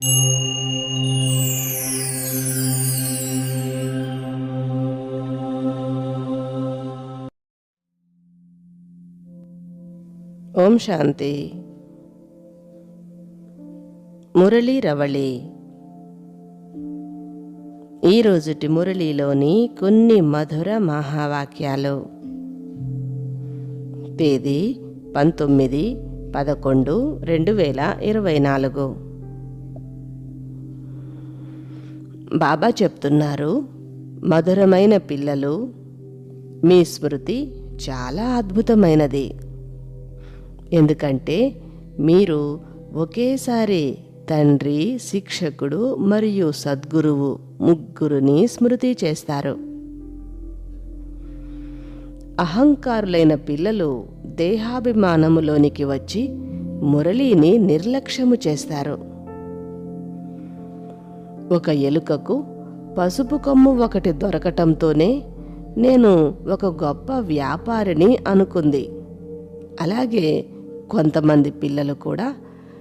ఓం శాంతి. మురళీ రవళి. ఈరోజుటి మురళీలోని కొన్ని మధుర మహావాక్యాలు. తేదీ పంతొమ్మిది పదకొండు రెండు వేల ఇరవై నాలుగు. బాబా చెప్తున్నారు మధురమైన పిల్లలు. మీ స్మృతి చాలా అద్భుతమైనది. ఎందుకంటే మీరు ఒకేసారి తండ్రి శిక్షకుడు మరియు సద్గురువు ముగ్గురుని స్మృతి చేస్తారు. అహంకారులైన పిల్లలు దేహాభిమానములోనికి వచ్చి మురళీని నిర్లక్ష్యము చేస్తారు. ఒక ఎలుకకు పసుపు కొమ్ము ఒకటి దొరకటంతోనే నేను ఒక గొప్ప వ్యాపారిని అనుకుంది. అలాగే కొంతమంది పిల్లలు కూడా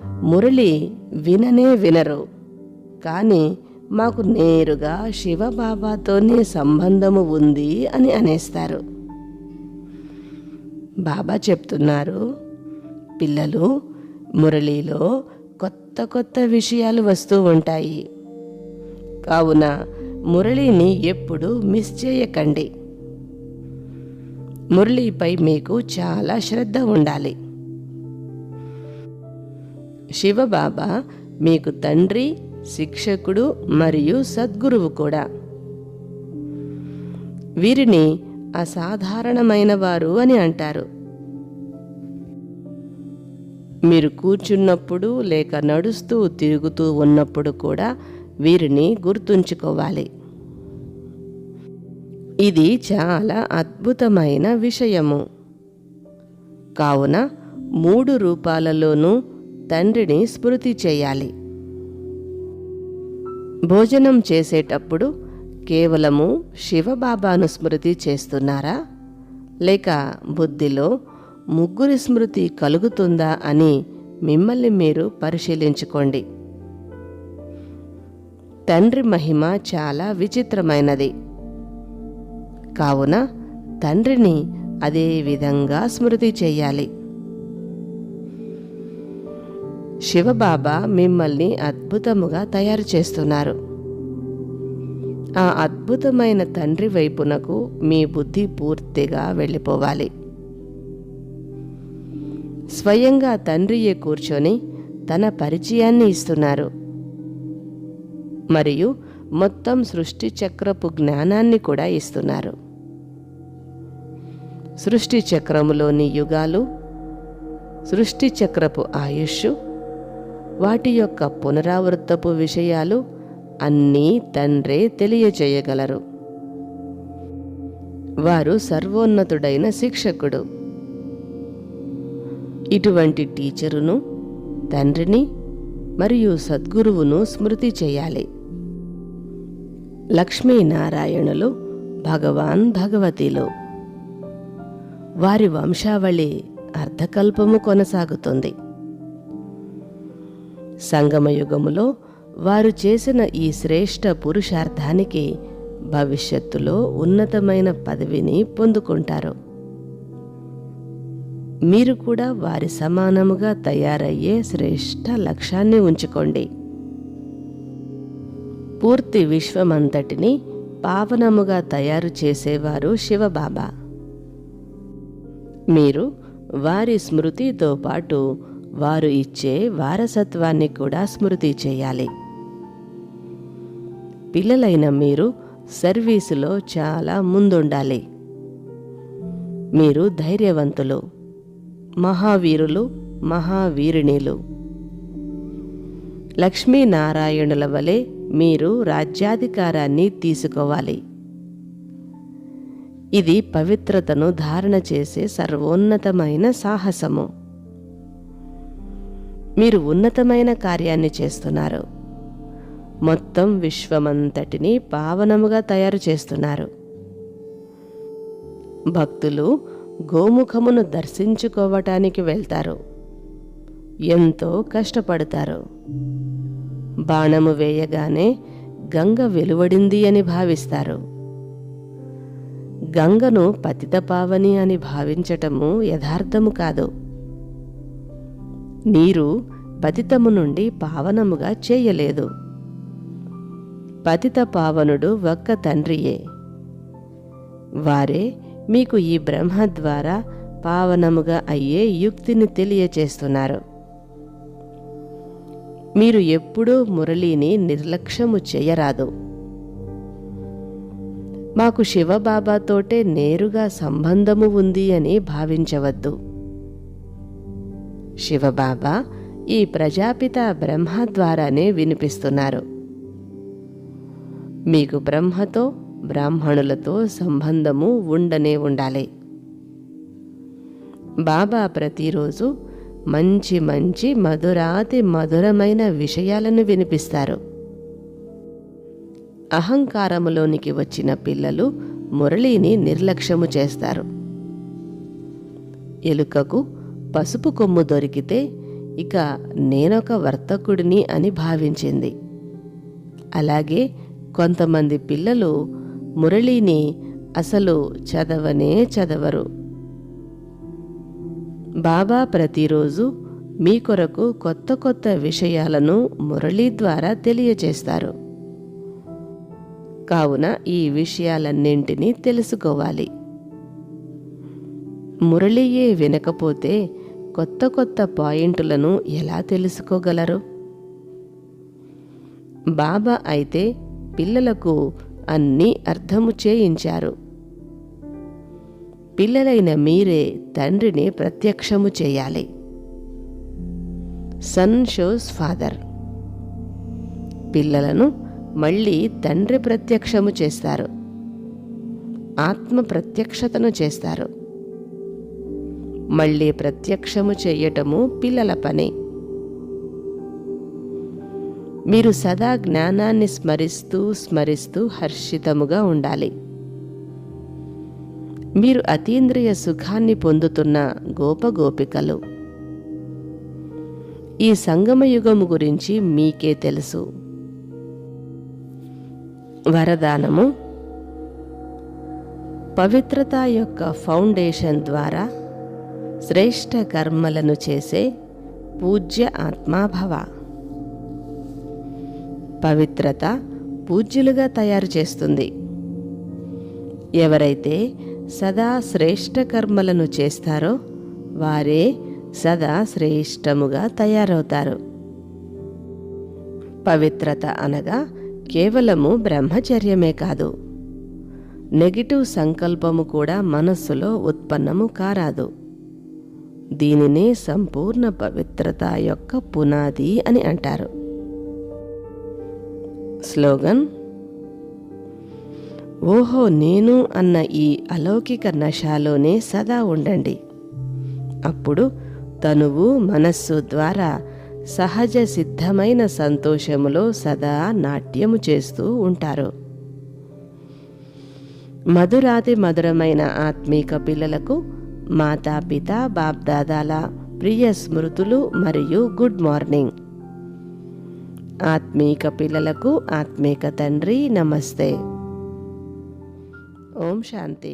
మురళి విననే వినరు. కానీ మాకు నేరుగా శివబాబాతోనే సంబంధము ఉంది అని అనేస్తారు. బాబా చెప్తున్నారు పిల్లలు మురళిలో కొత్త కొత్త విషయాలు వస్తూ ఉంటాయి. కావున మురళిని ఎప్పుడూ మిస్ చేయకండి. మురళిపై మీకు చాలా శ్రద్ధ ఉండాలి. శివబాబా మీకు తండ్రి శిక్షకుడు మరియు సద్గురువు కూడా. వీరిని అసాధారణమైన వారు అని అంటారు. మీరు కూర్చున్నప్పుడు లేక నడుస్తూ తిరుగుతూ ఉన్నప్పుడు కూడా వీరిని గుర్తుంచుకోవాలి. ఇది చాలా అద్భుతమైన విషయము. కావున మూడు రూపాలలోనూ తండ్రిని స్మృతి చేయాలి. భోజనం చేసేటప్పుడు కేవలము శివబాబాను స్మృతి చేస్తున్నారా? లేక బుద్ధిలో ముగ్గురి స్మృతి కలుగుతుందా అని మిమ్మల్ని మీరు పరిశీలించుకోండి. తండ్రి మహిమ చాలా విచిత్రమైనది. కావున తండ్రిని అదే విధంగా స్మృతి చేయాలి. శివబాబా మిమ్మల్ని అద్భుతముగా తయారు చేస్తున్నారు. ఆ అద్భుతమైన తండ్రి వైపునకు మీ బుద్ధి పూర్తిగా వెళ్ళిపోవాలి. స్వయంగా తండ్రియే కూర్చొని తన పరిచయాన్ని ఇస్తున్నారు. మరియు మొత్తం సృష్టి చక్రపు జ్ఞానాన్ని కూడా ఇస్తున్నారు. సృష్టి చక్రములోని యుగాలు సృష్టి చక్రపు ఆయుష్ వాటి యొక్క పునరావృతపు విషయాలు అన్నీ తండ్రే తెలియజేయగలరు. వారు సర్వోన్నతుడైన శిక్షకుడు. ఇటువంటి టీచరును తండ్రిని మరియు సద్గురువును స్మృతి చేయాలి. లక్ష్మీనారాయణులు భగవాన్ భగవతిలు. వారి వంశావళి అర్ధకల్పము కొనసాగుతుంది. సంగమయుగములో వారు చేసిన ఈ శ్రేష్ఠ పురుషార్థానికి భవిష్యత్తులో ఉన్నతమైన పదవిని పొందుకుంటారు. మీరు కూడా వారి సమానముగా తయారయ్యే శ్రేష్ఠ లక్ష్యాన్ని ఉంచుకోండి. పూర్తి విశ్వమంతటిని పావనముగా తయారు చేసేవారు శివబాబా. మీరు వారి స్మృతితో పాటు వారు ఇచ్చే వారసత్వాన్ని కూడా స్మృతి చేయాలి. పిల్లలైన మీరు సర్వీసులో చాలా ముందుండాలి. మీరు ధైర్యవంతులు మహావీరులు మహావీరిణీలు. లక్ష్మీనారాయణుల వలె మీరు రాజ్యాధికారాన్ని తీసుకోవాలి. ఇది పవిత్రతను ధారణ చేసే సర్వోన్నతమైన సాహసము. మీరు ఉన్నతమైన కార్యాన్ని చేస్తున్నారు. మొత్తం విశ్వమంతటిని పావనముగా తయారు చేస్తున్నారు. భక్తులు గోముఖమును దర్శించుకోవటానికి వెళ్తారు. ఎంతో కష్టపడతారు. బాణము వేయగానే గంగ వెలువడింది అని భావిస్తారు. గంగను పతితపావని అని భావించటము యథార్థము కాదు. నీరు పతితము నుండి పావనముగా చేయలేదు. పతిత పావనుడు ఒక్క తండ్రియే. వారే మీకు ఈ బ్రహ్మ ద్వారా పావనముగా అయ్యే యుక్తిని తెలియచేస్తున్నారు. మీరు ఎప్పుడూ మురళిని నిర్లక్ష్యము చేయరాదు. మాకు శివబాబాతోటే నేరుగా సంబంధము ఉంది అని భావించవద్దు. శివబాబా ఈ ప్రజాపిత బ్రహ్మ ద్వారానే వినిపిస్తున్నారు. మీకు బ్రహ్మతో బ్రాహ్మణులతో సంబంధము ఉండనే ఉండాలి. బాబా ప్రతిరోజు మంచి మంచి మధురాతి మధురమైన విషయాలను వినిపిస్తారు. అహంకారములోనికి వచ్చిన పిల్లలు మురళిని నిర్లక్ష్యము చేస్తారు. ఎలుకకు పసుపు కొమ్ము దొరికితే ఇక నేనొక వర్తకుడిని అని భావించింది. అలాగే కొంతమంది పిల్లలు మురళిని అసలు చదవనే చదవరు. బాబా ప్రతిరోజు మీ కొరకు కొత్త కొత్త విషయాలను మురళీ ద్వారా తెలియచేస్తారు. కావున ఈ విషయాలన్నింటినీ తెలుసుకోవాలి. మురళియే వినకపోతే కొత్త కొత్త పాయింట్లను ఎలా తెలుసుకోగలరు? బాబా అయితే పిల్లలకు అన్నీ అర్థము చేయించారు. పిల్లలైన మీరే తండ్రిని ప్రత్యక్షము చేయాలి. సన్ షోస్ ఫాదర్ పిల్లలను మళ్ళీ తండ్రి ప్రత్యక్షము చేస్తారు. ఆత్మ ప్రత్యక్షతను చేస్తారు. మళ్ళీ ప్రత్యక్షము చేయటము పిల్లల పని. మీరు సదా జ్ఞానాన్ని స్మరిస్తూ స్మరిస్తూ హర్షితముగా ఉండాలి. మీరు అతీంద్రియ సుఖాన్ని పొందుతున్న గోపగోపికలు ఈ సంగమయుగము గురించి మీకే తెలుసు. వరదానము పవిత్రత యొక్క ఫౌండేషన్ ద్వారా శ్రేష్ఠ కర్మలను చేసే పూజ్య ఆత్మాభవ. పవిత్రత పూజ్యులుగా తయారు చేస్తుంది. ఎవరైతే సదా శ్రేష్ఠ కర్మలను చేస్తారో వారే సదా శ్రేష్టముగా తయారవుతారు. పవిత్రత అనగా కేవలము బ్రహ్మచర్యమే కాదు. నెగిటివ్ సంకల్పము కూడా మనస్సులో ఉత్పన్నము కారాదు. దీనినే సంపూర్ణ పవిత్రత యొక్క పునాది అని అంటారు. స్లోగన్ ఓహో నేను అన్న ఈ అలౌకిక నశాలోనే సదా ఉండండి. అప్పుడు తనువు మనస్సు ద్వారా సహజ సిద్ధమైన సంతోషములో సదా నాట్యము చేస్తూ ఉంటారు. మధురాతి మధురమైన ఆత్మీక పిల్లలకు మాతాపిత బాబ్దాదాల ప్రియ స్మృతులు మరియు గుడ్ మార్నింగ్. ఆత్మీక పిల్లలకు ఆత్మీక తండ్రి నమస్తే. ఓం శాంతి